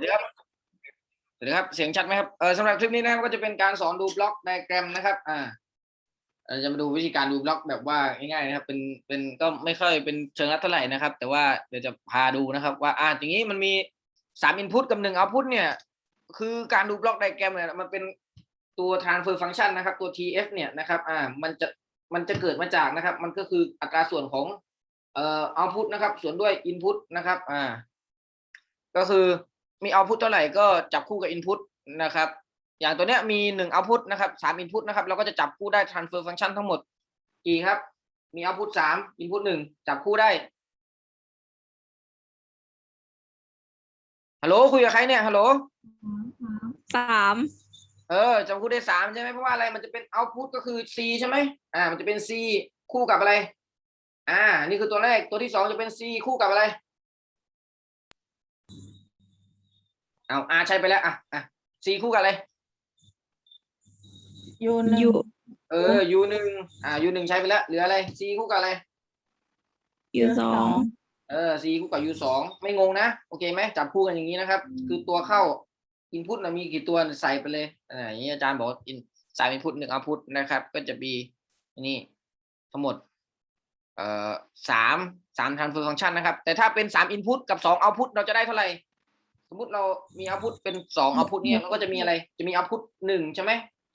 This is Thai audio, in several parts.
วัสดีครับสวัสดีครับ เสียงชัดไหมครับ เออสำหรับคลิปนี้นะครับก็จะเป็นการสอนดูบล็อกไดแกรมนะครับ อ่าจะมาดูวิธีการดูบล็อกแบบว่าง่ายๆนะครับ เป็น เป็นก็ไม่ค่อยเป็นเชิงลัดเท่าไหร่นะครับ แต่ว่าเดี๋ยวจะพาดูนะครับ ว่า อ่าอย่างนี้มันมีสามอินพุตกับหนึ่งเอาพุตเนี่ย คือการดูบล็อกไดแกรมเนี่ยมันเป็นตัว transfer function นะครับ ตัว tf เนี่ยนะครับ อ่า มันจะ มันจะเกิดมาจากนะครับ มันก็คืออัตราส่วนของ เอ่อ output นะครับ ส่วนด้วย input นะครับ อ่า ก็คือ มี output เท่าไหร่ก็จับคู่กับ input นะครับ อย่างตัวเนี้ยมีหนึ่ง output นะครับสาม input นะครับเราก็จะจับคู่ได้ transfer function ทั้งหมดกี่ครับ มี output สาม input หนึ่งจับคู่ได้ฮัลโหลคุยกับใครเนี่ยฮัลโหลสามเออจับคู่ได้สามใช่ไหมเพราะว่าอะไรมันจะเป็น output ก็คือ c ใช่ไหมอ่า มันจะเป็น c คู่กับอะไร อ่า นี่คือตัวแรกตัวที่สองจะเป็น c คู่กับอะไร เอาอ่าใช่ไปแล้วอะอะ c คู่กับอะไรยูหนึ่งยูเออ u หนึ่งอ่า u หนึ่งใช้ไปแล้วเหลืออะไร c คู่กับอะไรยูสองเออ c คู่กับ u สองไม่งงนะโอเคไหมจับคู่กันอย่างนี้นะครับ คือตัวเข้า input นะมีกี่ตัวใส่ไปเลยอ่าอย่างนี้อาจารย์บอกว่า in สาม input หนึ่ง output นะครับ ก็จะมีนี่ทั้งหมดเอ่อสามสาม transfer function นะครับ แต่ถ้าเป็นสาม input กับสอง output เราจะได้เท่าไหร่ สมมุติเรามี output เป็นสอง output เนี่ยเราก็จะมีอะไร จะมี output หนึ่งใช่ไหม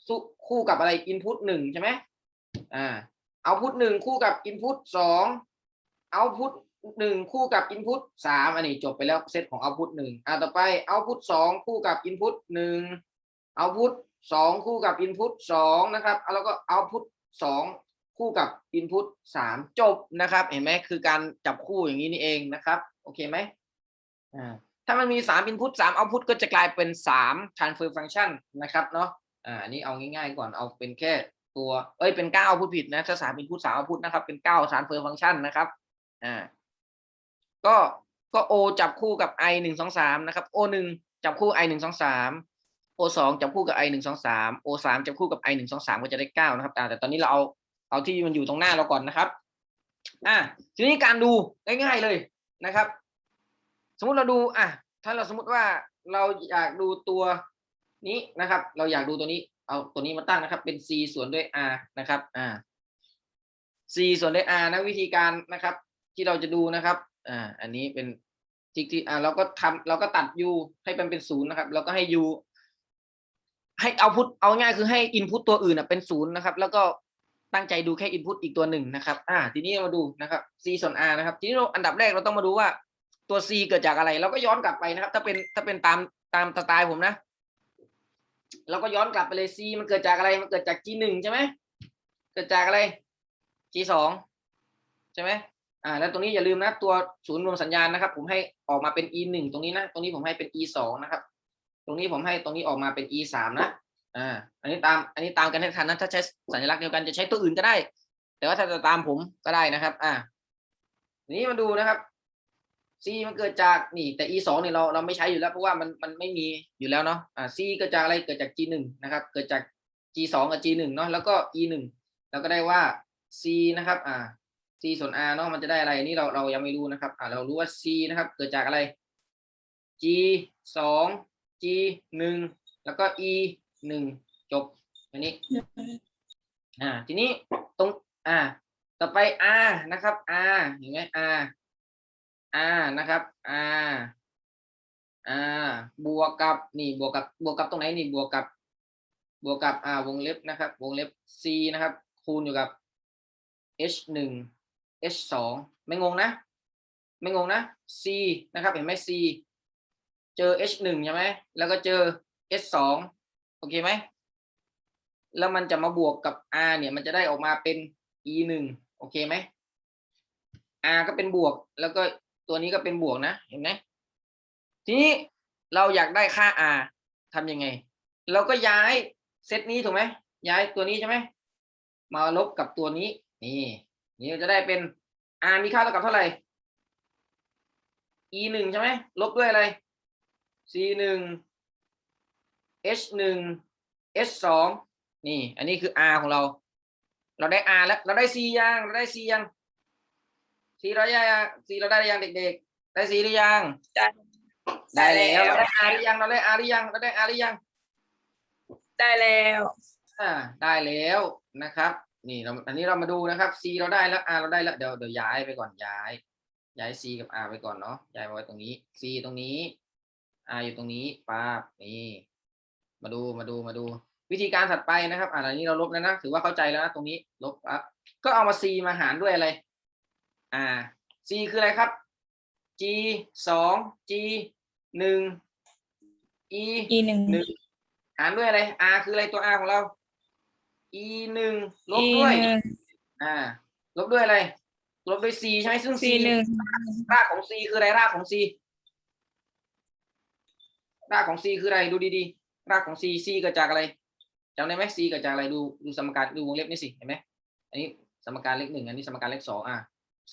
สู้คู่กับอะไร input หนึ่งใช่ไหมอ่า output หนึ่งคู่กับ input สอง output หนึ่งคู่กับ input สามอันนี้จบไปแล้วเซตของ output หนึ่งอ่าต่อไป output สองคู่กับ input หนึ่ง output สองคู่กับ input สองนะครับแล้วก็ output สองคู่กับ input สามจบนะครับ เห็นไหมคือการจับคู่อย่างนี้นี่เองนะครับ โอเคไหมอ่า ถ้ามันมีสาม input สาม output ก็จะกลายเป็นสาม transfer function นะครับเนาะอ่านี้เอาง่ายๆก่อนเอาเป็นแค่ตัวเอ้ยเป็นเก้า output ผิดนะถ้าสาม input สาม output นะครับเป็นเก้า transfer function นะครับอ่าก็ก็ o จับคู่กับ i หนึ่งสองสามนะครับ o หนึ่งจับคู่ i หนึ่งสองสาม o สองจับคู่กับ i หนึ่งสองสาม o สามจับคู่กับ i หนึ่งสองสามก็จะได้เก้านะครับอ่แต่ตอนนี้เราเอาเอาที่มันอยู่ตรงหน้าเราก่อนนะครับอ่าทีนี้การดูง่ายๆเลยนะครับ สมมุติเราดูอะถ้าเราสมมติว่าเราอยากดูตัวนี้นะครับ เราอยากดูตัวนี้ เอาตัวนี้มาตั้งนะครับ เป็น c ส่วนด้วย r นะครับอ่า c ส่วนด้วย r นะวิธีการนะครับ ที่เราจะดูนะครับอ่าอันนี้เป็นที่ที่อ่าเราก็ทำเราก็ตัด u ให้มันเป็นศูนย์นะครับแล้วก็ให้ u ให้เอาพุทเอาง่ายคือให้ input ตัวอื่นอะเป็นศูนย์นะครับ แล้วก็ตั้งใจดูแค่ input อีกตัวหนึ่งนะครับ อ่า ทีนี้เรามาดูนะครับ c ส่วน r นะครับ ทีนี้เราอันดับแรกเราต้องมาดูว่า ตัว C เกิดจากอะไร เราก็ย้อนกลับไปนะครับ ถ้าเป็นถ้าเป็นตามตามสไตล์ผมนะ เราก็ย้อนกลับไปเลย C มันเกิดจากอะไร มันเกิดจาก G หนึ่งใช่ไหมเกิดจากอะไร G สองใช่ไหมอ่าแล้วตรงนี้อย่าลืมนะ ตัวศูนย์รวมสัญญาณนะครับ ผมให้ออกมาเป็น E หนึ่งตรงนี้นะ ตรงนี้ผมให้เป็น E สองนะครับ ตรงนี้ผมให้ตรงนี้ออกมาเป็น E สามนะอ่าอันนี้ตามอันนี้ตามกันให้ทันนะถ้าใช้สัญลักษณ์เดียวกันจะใช้ตัวอื่นก็ได้ แต่ว่าถ้าจะตามผมก็ได้นะครับ อ่านี้มาดูนะครับ c มันเกิดจากนี่แต่ e สองเนี่ยเราเราไม่ใช้อยู่แล้ว เพราะว่ามันมันไม่มีอยู่แล้วเนาะอ่า c เกิดจากอะไรเกิดจาก g หนึ่งนะครับ เกิดจาก g สองกับ g หนึ่งเนาะแล้วก็ e หนึ่งเราก็ได้ว่า c นะครับอ่า c ส่วน r เนาะมันจะได้อะไรนนี้เราเรายังไม่รู้นะครับอ่าเรารู้ว่า c นะครับ เกิดจากอะไร g สอง g หนึ่งแล้วก็ e หนึ่งจบอันนี้อ่าทีนี้ตรงอ่าต่อไป r นะครับ r เห็นไหม r r นะครับ r r บวกกับนี่บวกกับบวกกับตรงไหนนี่บวกกับบวกกับ r วงเล็บนะครับ วงเล็บ c นะครับ คูณอยู่กับ h หนึ่ง h สองไม่งงนะ ไม่งงนะ c นะครับเห็นไหม c เจอ h หนึ่งใช่ไหมแล้วก็เจอ h สองโอเคไหมแล้วมันจะมาบวกกับ r เนี่ยมันจะได้ออกมาเป็น e หนึ่งโอเคไหม r ก็เป็นบวกแล้วก็ ตัวนี้ก็เป็นบวกนะ เห็นไหมทีนี้เราอยากได้ค่า r ทำยังไง เราก็ย้ายเซตนี้ถูกไหมย้ายตัวนี้ใช่ไหมมาลบกับตัวนี้ นี่นี่จะได้เป็น r มีค่าเท่ากับเท่าไหร่ e หนึ่งใช่ไหมลบด้วยอะไร c หนึ่ง h หนึ่ง h สองนี่ อันนี้คือ r ของเรา เราได้ r แล้ว เราได้ c ยัง เราได้ c ยัง c เราได้ยัง c เราได้ยังเด็กๆ ได้ c หรือยัง ได้ได้แล้วได้แล้วเราได้ R หรือยังเราได้ R หรือยังเราได้ R หรือยัง ได้แล้วอ่าได้แล้วนะครับ นี่เราอันนี้เรามาดูนะครับ C เราได้แล้ว R เราได้แล้วเดี๋ยวเดี๋ยวย้ายไปก่อนย้าย ย้าย C กับ R ไปก่อนเนาะย้ายมาไว้ตรงนี้ C ตรงนี้ R อยู่ตรงนี้ป๊าบนี่ มาดูมาดูมาดู วิธีการถัดไปนะครับอ่าอันนี้เราลบแล้วนะถือว่าเข้าใจแล้วนะตรงนี้ลบปั๊บก็เอามา C มาหารด้วยอะไร อ่า C คืออะไรครับ G สอง G หนึ่ง E อีหนึ่ง หนึ่งหารด้วยอะไร R คืออะไรตัว R ของเรา E หนึ่งลบอีด้วยหนึ่งอ่า ลบด้วยอะไร ลบด้วย C ใช่ไหมซึ่ง C ซีหนึ่งรากของ C คืออะไรรากของ C รากของ C คืออะไรดูดีๆ รากของ C C เกิดจากอะไรจำได้ไหม C เกิดจากอะไรดูดูสมการดูวงเล็บนี่สิเห็นไหมอันนี้สมการเลขหนึ่งอันนี้สมการเลขสองอะ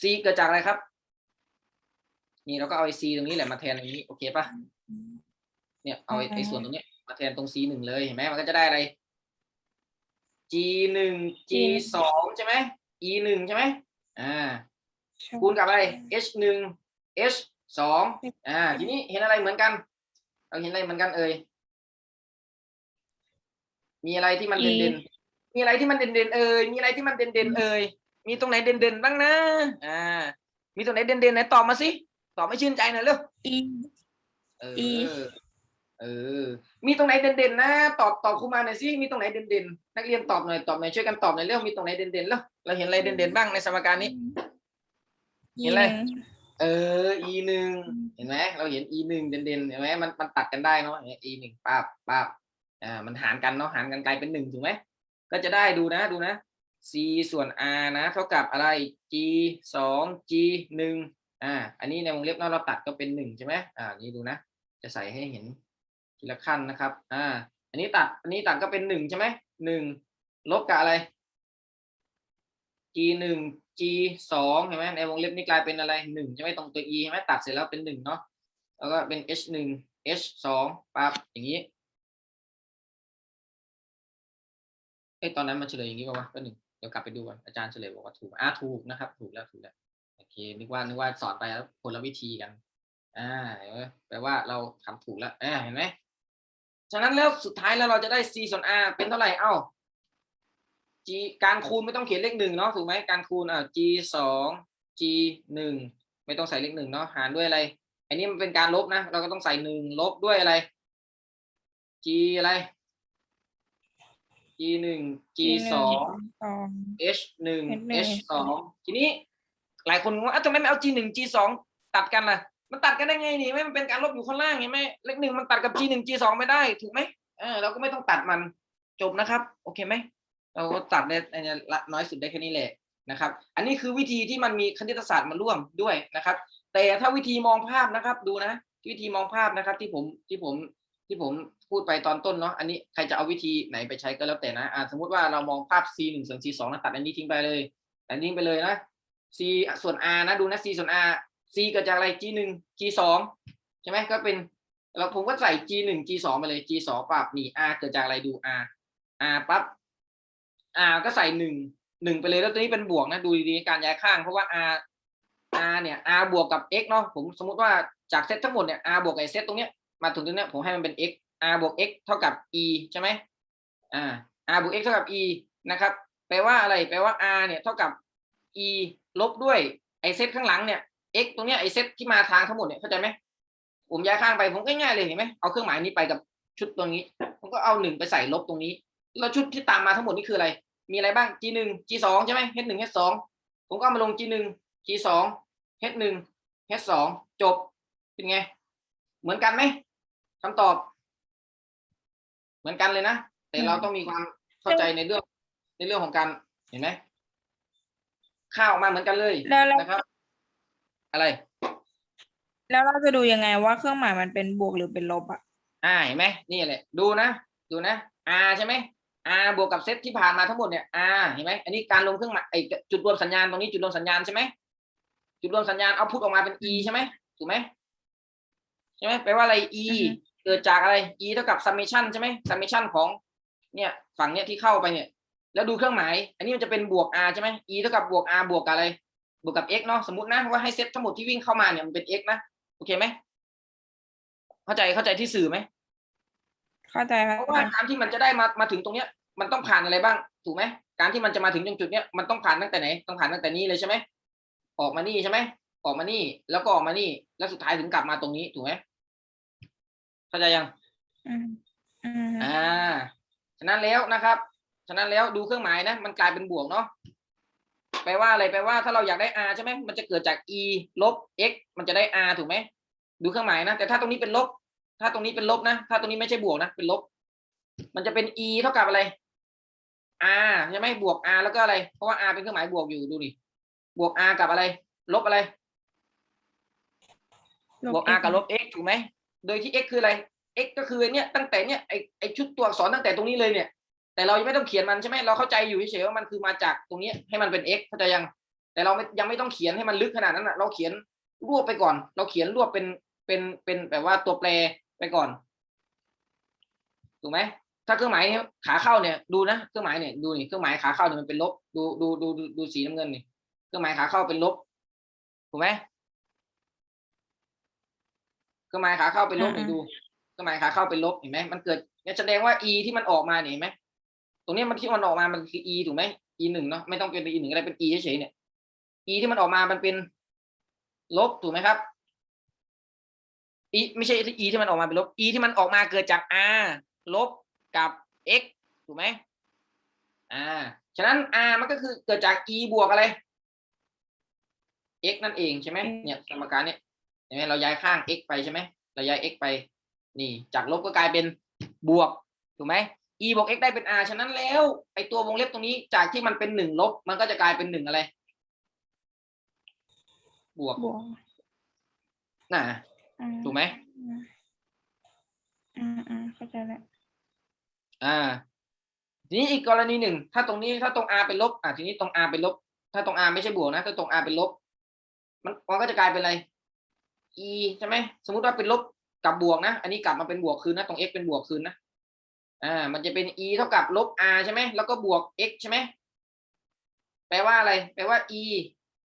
C เกิดจากอะไรครับ นี่เราก็เอาไอ้ C ตรงนี้แหละมาแทนตรงนี้ โอเคปะเนี่ยเอาไอ้ไอ้ส่วนตรงเนี้ยมาแทนตรง C หนึ่งเลยเห็นไหมมันก็จะได้อะไร G หนึ่ง G สองใช่ไหม E หนึ่งใช่ไหมอ่าคูณกับอะไร h หนึ่ง h สองอ่า ทีนี้เห็นอะไรเหมือนกัน เราเห็นอะไรเหมือนกันเอ่ย มีอะไรที่มันเด่นเด่นๆมีอะไรที่มันเด่นเด่นๆเอ่ย มีอะไรที่มันเด่นเด่นๆเอ่ย มีตรงไหนเด่นเด่นๆบ้างนะ อ่า มีตรงไหนเด่นเด่นๆไหนตอบมาสิ ตอบไม่ชื่นใจหน่อยเร็ว อีเอออีเออ มีตรงไหนเด่นๆนะ ตอบตอบครูมาหน่อยสิ มีตรงไหนเด่นๆ นักเรียนตอบหน่อย ตอบหน่อย ช่วยกันตอบหน่อยเร็ว มีตรงไหนเด่นๆเร็ว เราเห็นอะไรเด่นๆบ้างในสมการนี้ เห็นอะไร เออ e หนึ่งเห็นไหมเราเห็น e หนึ่งเด่นๆ เห็นไหมมันมันตัดกันได้เนาะ e หนึ่งปั๊บปั๊บอ่า มันหารกันเนาะ หารกันกลายเป็นหนึ่งถูกไหม ก็จะได้ดูนะ ดูนะ c ส่วน r นะ เท่ากับอะไร g สอง g หนึ่งอ่า อันนี้ในวงเล็บเนาเราตัดก็เป็นหนึ่งใช่ไหมอ่า นี่ดูนะ จะใส่ให้เห็นทีละขั้นนะครับ อ่า อันนี้ตัด อันนี้ตัดก็เป็นหนึ่งใช่ไหมหนึ่งลบกับอะไร g หนึ่ง g สองเห็นไหมในวงเล็บนี่กลายเป็นอะไรหนึ่งใช่ไหมตรงตัว e ใช่ไหมตัดเสร็จแล้วเป็นหนึ่งเนาะ แล้วก็เป็น h หนึ่ง h สองปั๊บอย่างนี้เอ้ตอนนั้นมันเฉลยอย่างนี้ป่าวะก็หนึ่ง ดี๋ยวกลับไปดูก่อนอาจารย์เฉลยบอกว่าถูกอ่าถูกนะครับ ถูกแล้วถูกแล้วโอเคนึกว่านึกว่าสอนไปแล้วคนละวิธีกันอ่าแปลว่าเราทำถูกแล้วอ่าเห็นไหมฉะนั้นแล้วสุดท้ายแล้วเราจะได้ c ส่วน r เป็นเท่าไหร่เอ้า g การคูณไม่ต้องเขียนเลขหนึ่งเนาะถูกไหมการคูณอะ g สอง g หนึ่งไม่ต้องใส่เลขหนึ่งเนาะหารด้วยอะไร อันนี้มันเป็นการลบนะ เราก็ต้องใส่หนึ่งลบด้วยอะไร g อะไร g หนึ่ง g สอง สอง h หนึ่ง H หนึ่ง h สองทีนี้หลายคนงงว่าอ้าวทำไมไม่เอา g หนึ่ง g สองตัดกันล่ะ มันตัดกันได้ไงนี่ไม่มันเป็นการลบอยู่ข้างล่างเห็นไหมเลขหนึ่งมันตัดกับ g หนึ่ง g สองไม่ได้ถูกไหมเออเราก็ไม่ต้องตัดมันจบนะครับ โอเคไหมเราก็ตัดได้อันนี้ละน้อยสุดได้แค่นี้แหละนะครับ อันนี้คือวิธีที่มันมีคณิตศาสตร์มาร่วมด้วยนะครับ แต่ถ้าวิธีมองภาพนะครับ ดูนะวิธีมองภาพนะครับ ที่ผมที่ผม ที่ผมพูดไปตอนต้นเนาะอันนี้ใครจะเอาวิธีไหนไปใช้ก็แล้วแต่นะอ่าสมมติว่าเรามองภาพ c หนึ่งส่วน c สองนะตัดอันนี้ทิ้งไปเลยตัดอันนี้ไปเลยนะ c ส่วน r นะดูนะ c ส่วน r c เกิดจากอะไร g หนึ่ง g สองใช่ไหมก็เป็นเราผมก็ใส่ g หนึ่ง g สองไปเลย g สองปรับนี่ r เกิดจากอะไรดู r r ปั๊บ r ก็ใส่หนึ่งหนึ่งไปเลยแล้วตัวนี้เป็นบวกนะดูดีๆการย้ายข้างเพราะว่า r r เนี่ย r บวกกับ x เนาะผมสมมติว่าจากเซตทั้งหมดเนี่ย r บวกกับไอเซตตรงเนี้ย มาถึงตรงนี้ผมให้มันเป็น x r บวก x เท่ากับ e ใช่ไหมอ่า r บวก x เท่ากับ e นะครับแปลว่าอะไรแปลว่า r เนี่ยเท่ากับ e ลบด้วยไอเซตข้างหลังเนี่ย x ตรงเนี้ยไอเซตที่มาทางทั้งหมดเนี่ยเข้าใจไหมผมย้ายข้างไปผมก็ง่ายๆเลยเห็นไหมเอาเครื่องหมายนี้ไปกับชุดตรงนี้ผมก็เอาหนึ่งไปใส่ลบตรงนี้แล้วชุดที่ตามมาทั้งหมดนี่คืออะไร มีอะไรบ้าง g หนึ่ง g สองใช่ไหม h หนึ่ง h สองผมก็เอามาลง g หนึ่ง g สอง h หนึ่ง h สองจบเป็นไง เหมือนกันไหม คำตอบ เหมือนกันเลยนะ แต่เราต้องมีความเข้าใจในเรื่อง ในเรื่องของการเห็นไหมค่าออกมาเหมือนกันเลยแล้วแล้วนะครับ อะไร แล้วเราจะดูยังไงว่าเครื่องหมายมันเป็นบวกหรือเป็นลบอะอ่าเห็นไหมนี่แหละดูนะดูนะ r ใช่ไหม r บวกกับเซตที่ผ่านมาทั้งหมดเนี่ย r เห็นไหมอันนี้การลงเครื่องหมายไอจุดรวมสัญญาณตรงนี้จุดรวมสัญญาณใช่ไหมจุดรวมสัญญาณเอาพุทออกมาเป็น e ใช่ไหมถูกไหมใช่ไหมแปลว่าอะไร e อือฮึ เกิดจากอะไร e เท่ากับ summation ใช่ไหม summation ของเนี่ยฝั่งเนี้ยที่เข้าไปเนี่ย แล้วดูเครื่องหมาย อันนี้มันจะเป็นบวก r ใช่ไหม e เท่ากับบวก r บวกกับอะไร บวกกับ x เนาะ สมมตินะว่าให้เซตทั้งหมดที่วิ่งเข้ามาเนี่ยมันเป็น x นะ โอเคไหม เข้าใจเข้าใจที่สื่อไหม เข้าใจครับเพราะว่าการที่มันจะได้มามาถึงตรงเนี้ย มันต้องผ่านอะไรบ้าง ถูกไหม การที่มันจะมาถึงตรงจุดเนี้ย มันต้องผ่านตั้งแต่ไหน ต้องผ่านตั้งแต่นี้เลยใช่ไหม ออกมานี่ใช่ไหม ออกมานี่ แล้วก็ออกมานี่ แล้วสุดท้ายถึงกลับมาตรงนี้ ถูกไหม เข้าใจยังอืมอืมอ่าฉะนั้นแล้วนะครับ ฉะนั้นแล้วดูเครื่องหมายนะ มันกลายเป็นบวกเนาะแปลว่าอะไรแปลว่าถ้าเราอยากได้ r ใช่ไหมมันจะเกิดจาก e ลบ x มันจะได้ r ถูกไหมดูเครื่องหมายนะแต่ถ้าตรงนี้เป็นลบ ถ้าตรงนี้เป็นลบนะถ้าตรงนี้ไม่ใช่บวกนะเป็นลบ มันจะเป็น e เท่ากับอะไร r ใช่ไหมบวก r แล้วก็อะไร เพราะว่า r เป็นเครื่องหมายบวกอยู่ดูดิบวก r กับอะไร ลบอะไร บวก r กับลบ x ถูกไหม โดยที่ x คืออะไร x ก็คือเนี่ยตั้งแต่เนี่ยไอไอชุดตัวอักษรตั้งแต่ตรงนี้เลยเนี่ย แต่เรายังไม่ต้องเขียนมันใช่ไหมเราเข้าใจอยู่เฉยๆว่ามันคือมาจากตรงนี้ให้มันเป็น x เข้าใจยัง แต่เราไม่ยังไม่ต้องเขียนให้มันลึกขนาดนั้นอะเราเขียนรวบไปก่อน เราเขียนรวบเป็นเป็นเป็นแบบว่าตัวแปรไปก่อนถูกไหมถ้าเครื่องหมายเนี่ยขาเข้าเนี่ยดูนะเครื่องหมายเนี่ยดูนี่เครื่องหมายขาเข้าเนี่ยมันเป็นลบดูดูดูดูดูสีน้ำเงินนี่เครื่องหมายขาเข้าเป็นลบถูกไหม เครื่องหมายขาเข้าเป็นลบนี่ดูเครื่องหมายขาเข้าเป็นลบเห็นไหมมันเกิดเนี่ยแสดงว่า e ที่มันออกมาเนี่ยเห็นไหมตรงเนี้ยมันที่มันออกมามันคือ e ถูกไหม e หนึ่งเนาะไม่ต้องเป็น e หนึ่งก็ได้เป็น e เฉยๆเนี่ย e ที่มันออกมามันเป็นลบถูกไหมครับ e ไม่ใช่ e ที่มันออกมาเป็นลบ e ที่มันออกมาเกิดจาก r ลบกับ x ถูกไหมอ่า ฉะนั้น r มันก็คือเกิดจาก e บวกอะไร x นั่นเองใช่ไหมเนี่ยสมการเนี่ยเห็นไหมเราย้ายข้าง x ไปใช่ไหมเราย้าย x ไป นี่ จากลบก็กลายเป็นบวก ถูกไหม e บวก x ได้เป็น r ฉะนั้นแล้วไอตัววงเล็บตรงนี้จากที่มันเป็นหนึ่งลบ มันก็จะกลายเป็นหนึ่งอะไร บวกบวกน่ะอืถูกไหมอืมอืมอืมเข้าใจแล้วอ่า ทีนี้อีกกรณีหนึ่ง ถ้าตรงนี้ถ้าตรง r เป็นลบ อ่าทีนี้ตรง r เป็นลบ ถ้าตรง r ไม่ใช่บวกนะ ถ้าตรง r เป็นลบ มันมันก็จะกลายเป็นอะไร e ใช่ไหมสมมุติว่าเป็นลบกับบวกนะ อันนี้กลับมาเป็นบวกคืนนะ ตรง x เป็นบวกคืนนะ อ่า มันจะเป็น e เท่ากับลบ r ใช่ไหม แล้วก็บวก x ใช่ไหม แปลว่าอะไร แปลว่า e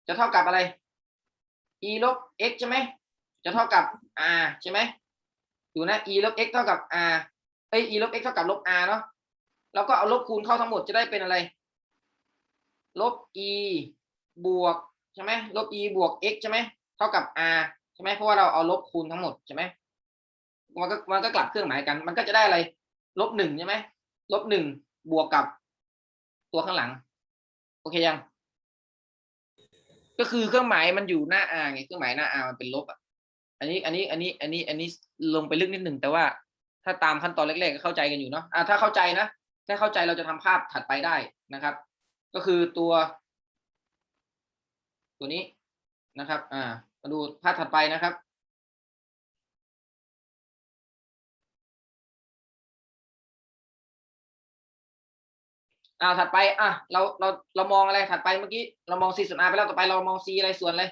จะเท่ากับอะไร e ลบ x ใช่ไหม จะเท่ากับ r ใช่ไหมดูนะ e ลบ x เท่ากับ r เอ้ย e ลบ x เท่ากับลบ r เนาะ แล้วก็เอาลบคูณเข้าทั้งหมดจะได้เป็นอะไร ลบ e บวกใช่ไหมลบ e บวก x ใช่ไหม เท่ากับ r ใช่ไหมเพราะว่าเราเอาลบคูณทั้งหมดใช่ไหมมันก็มันก็กลับเครื่องหมายกัน มันก็จะได้อะไรลบหนึ่งใช่ไหมลบหนึ่งบวกกับตัวข้างหลัง โอเคยัง ก็คือเครื่องหมายมันอยู่หน้า r ไงเครื่องหมายหน้า r มันเป็นลบอะอันนี้อันนี้อันนี้อันนี้อันนี้ลงไปลึกนิดหนึ่งแต่ว่าถ้าตามขั้นตอนแรกๆก็เข้าใจกันอยู่เนาะอ่าถ้าเข้าใจนะถ้าเข้าใจเราจะทำภาพถัดไปได้นะครับ ก็คือตัว ตัวนี้นะครับ อ่า มาดูภาพถัดไปนะครับ อ่าถัดไป อะ เรา เรา เรามองอะไร ถัดไปเมื่อกี้ เรามอง c ส่วน r ไปแล้ว ต่อไป เรามอง c อะไร ส่วนอะไร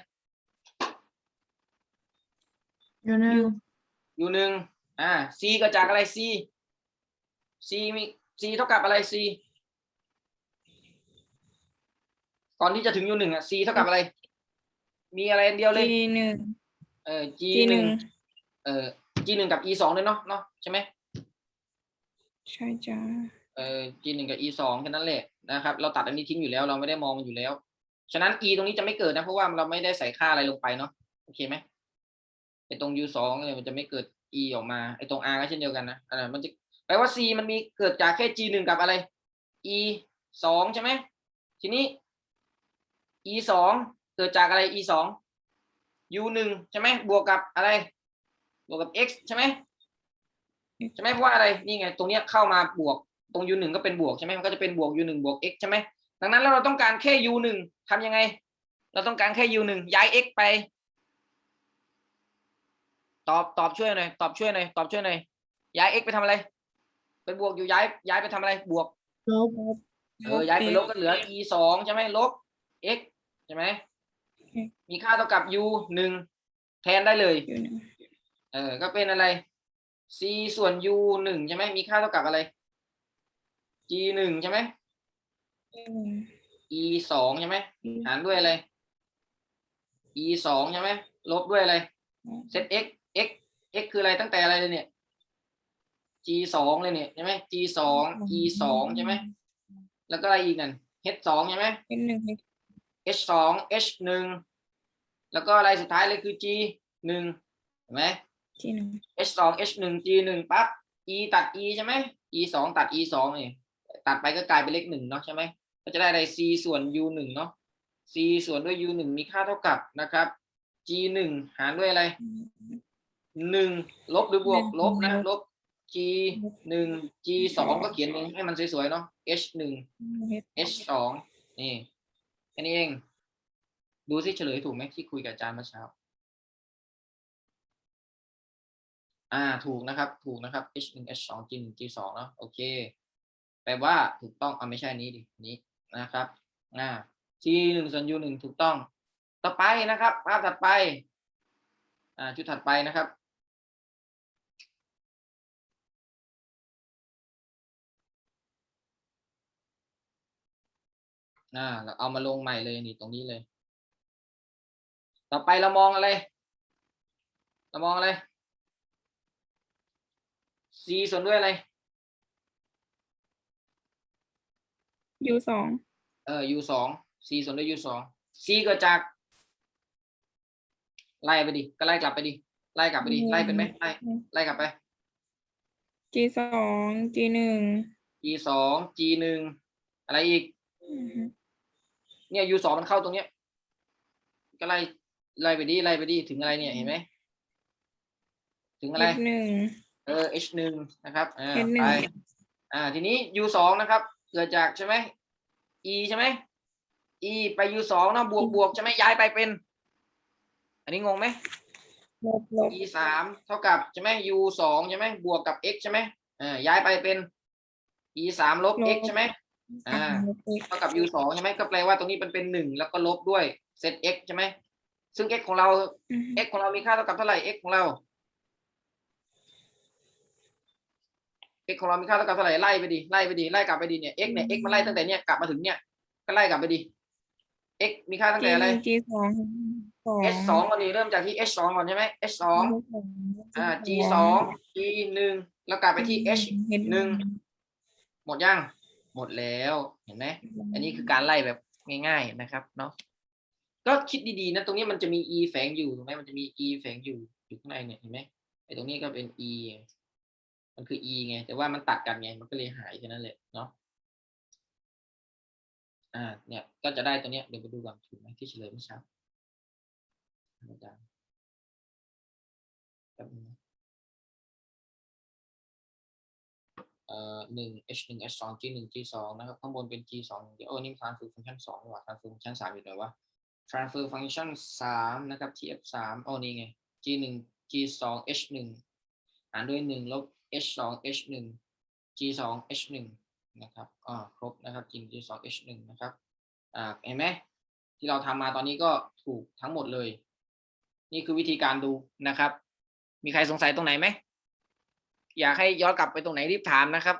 อยู่หนึ่งอยู่หนึ่งอ่า c ก็จากอะไร c c มี c เท่ากับอะไร c ก่อนที่จะถึงอยู่หนึ่งอะ c เท่ากับอะไร มีอะไรอันเดียวเลย G หนึ่ง เออ g G หหนึ่นึ่งงเออ g หนึ่งกับ e สองเลยเนาะเนาะใช่ไหมใช่จ้าเออ g หนึ่งกับ e สองแค่นั้นแหละนะครับ เราตัดอันนี้ทิ้งอยู่แล้ว เราไม่ได้มองมันอยู่แล้ว ฉะนั้น e ตรงนี้จะไม่เกิดนะ เพราะว่าเราไม่ได้ใส่ค่าอะไรลงไปเนาะโอเคไหมไอตรง u สองเนี่ยมันจะไม่เกิด e ออกมาไอตรง r ก็เช่นเดียวกันนะอ่ามันจะแปลว่า c มันมีเกิดจากแค่ g หนึ่งกับอะไร e สองใช่ไหมทีนี้ e สอง เกิดจากอะไร e สอง u หนึ่งใช่ไหมบวกกับอะไร บวกกับ x ใช่ไหมใช่ไหมเพราะว่าอะไรนี่ไง ตรงเนี้ยเข้ามาบวกตรง u หนึ่งก็เป็นบวกใช่ไหมมันก็จะเป็นบวก u หนึ่งบวก x ใช่ไหมดังนั้นแล้วเราต้องการแค่ u หนึ่งทำยังไง เราต้องการแค่ u หนึ่งย้าย x ไป ตอบตอบช่วยหน่อยตอบช่วยหน่อยตอบช่วยหน่อยย้าย x ไปทำอะไรไปบวกอยู่ย้ายย้ายไปทำอะไรบวกลบเออย้ายไปลบก็เหลือ e สองใช่ไหมลบ x ใช่ไหม มีค่าเท่ากับ u หนึ่งแทนได้เลย อยู่หนึ่งเออ ก็เป็นอะไร c ส่วน u หนึ่งใช่ไหมมีค่าเท่ากับอะไร g หนึ่งใช่ไหมหนึ่ง e สองใช่ไหมหารด้วยอะไร e สองใช่ไหมลบด้วยอะไรเซต x x x คืออะไรตั้งแต่อะไรเลยเนี่ย g สองเลยเนี่ยใช่ไหม g สอง e สองใช่ไหมแล้วก็อะไรอีกนั่น h สองใช่ไหม เป็นหนึ่ง h สอง h หนึ่งแล้วก็อะไรสุดท้ายเลยคือ g หนึ่งเห็นไหม ที่หนึ่ง h สอง h หนึ่ง g หนึ่งปั๊บ e ตัด e ใช่ไหม e สองตัด e สองนี่ตัดไปก็กลายเป็นเลขหนึ่งเนาะใช่ไหมก็จะได้อะไร c ส่วน u หนึ่งเนาะ c ส่วนด้วย u หนึ่งมีค่าเท่ากับนะครับ g หนึ่งหารด้วยอะไรหนึ่งลบหรือบวกลบนะลบ g หนึ่ง g สองก็เขียนให้มันสวยๆเนาะ h หนึ่ง h สองนี่แค่นี้เอง ดูซิเฉลยถูกไหมที่คุยกับอาจารย์เมื่อเช้า อ่าถูกนะครับ ถูกนะครับ h หนึ่ง h สอง g หนึ่ง g สองเนาะโอเคแปลว่าถูกต้องเอาไม่ใช่นี้ดินี้นะครับอ่า g หนึ่งส่วน u หนึ่งถูกต้อง ต่อไปนะครับ ภาพถัดไป อ่าชุดถัดไปนะครับ อ่าเราเอามาลงใหม่เลยนี่ตรงนี้เลย ต่อไปเรามองอะไร เรามองอะไร c ส่วนด้วยอะไรยูสองเออ u สอง c ส่วนด้วย u สอง c เกิดจาก ไล่ไปดิ ก็ไล่กลับไปดิ ไล่กลับไปดิ ไล่เป็นไหมไล่ ไล่กลับไปจีสองจีหนึ่ง g สอง g หนึ่งอะไรอีก เนี่ย u สองมันเข้าตรงเนี้ย ก็ไล่ไล่ไปดิไล่ไปดิถึงอะไรเนี่ยเห็นไหมถึงอะไร หนึ่ง เออ h หนึ่งนะครับอ่า H หนึ่ง ไปอ่า ทีนี้ u สองนะครับเกิดจากใช่ไหม e ใช่ไหม e ไป u สองเนอะบวกบวกใช่ไหมย้ายไปเป็น อันนี้งงไหม ลบลบ e สามเท่ากับใช่ไหม u สองใช่ไหมบวกกับ x ใช่ไหมอ่าย้ายไปเป็น e สามลบ x ใช่ไหม อ่าลบ x เท่ากับ u สองใช่ไหมก็แปลว่าตรงนี้มันเป็นหนึ่งแล้วก็ลบด้วยเซต x ใช่ไหมซึ่ง x ของเราอือฮึ x ของเรามีค่าเท่ากับเท่าไหร่ x ของเรา x ของเรามีค่าเท่ากับเท่าไหร่ไล่ไปดิไล่ไปดิไล่กลับไปดิเนี่ย x เนี่ย x มาไล่ตั้งแต่เนี่ยกลับมาถึงเนี่ยก็ไล่กลับไปดิ x มีค่าตั้งแต่อะไรจีสองสอง h สองก่อนดิเริ่มจากที่ h สองก่อนใช่ไหม h สองอ่า g สอง g หนึ่งแล้วกลับไปที่ h หนึ่งหมดยัง หมดแล้วเห็นไหมอันนี้คือการไล่แบบง่าย ๆนะครับเนาะก็คิดดีๆนะตรงนี้มันจะมี e แฝงอยู่ถูกไหมมันจะมี e แฝงอยู่อยู่ข้างในเนี่ยเห็นไหมไอ้ตรงนี้ก็เป็น e มันคือ e ไง แต่ว่ามันตัดกันไง มันก็เลยหายแค่นั้นแหละเนาะอ่า เนี่ย ก็จะได้ตัวเนี้ยเดี๋ยวไปดูก่อนถูกไหมที่เฉลยเมื่อเช้าอาจารย์แป๊บนึง เอ่อหนึ่ง h หนึ่ง h สอง g หนึ่ง g สองนะครับ ข้างบนเป็น g สองเดี๋ยวโอ้นี่ transfer function สองดีกว่า transfer function สามอยู่ไหนวะ transfer function สามนะครับ tf สามโอ้นี่ไง g หนึ่ง g สอง h หนึ่งหารด้วยหนึ่งลบ h สอง h หนึ่ง g สอง h หนึ่งนะครับอ่าครบนะครับ g 1 g สอง h หนึ่งนะครับอ่าเห็นไหมที่เราทำมาตอนนี้ก็ถูกทั้งหมดเลย นี่คือวิธีการดูนะครับ มีใครสงสัยตรงไหนไหม อยากให้ย้อนกลับไปตรงไหนรีบถามนะครับ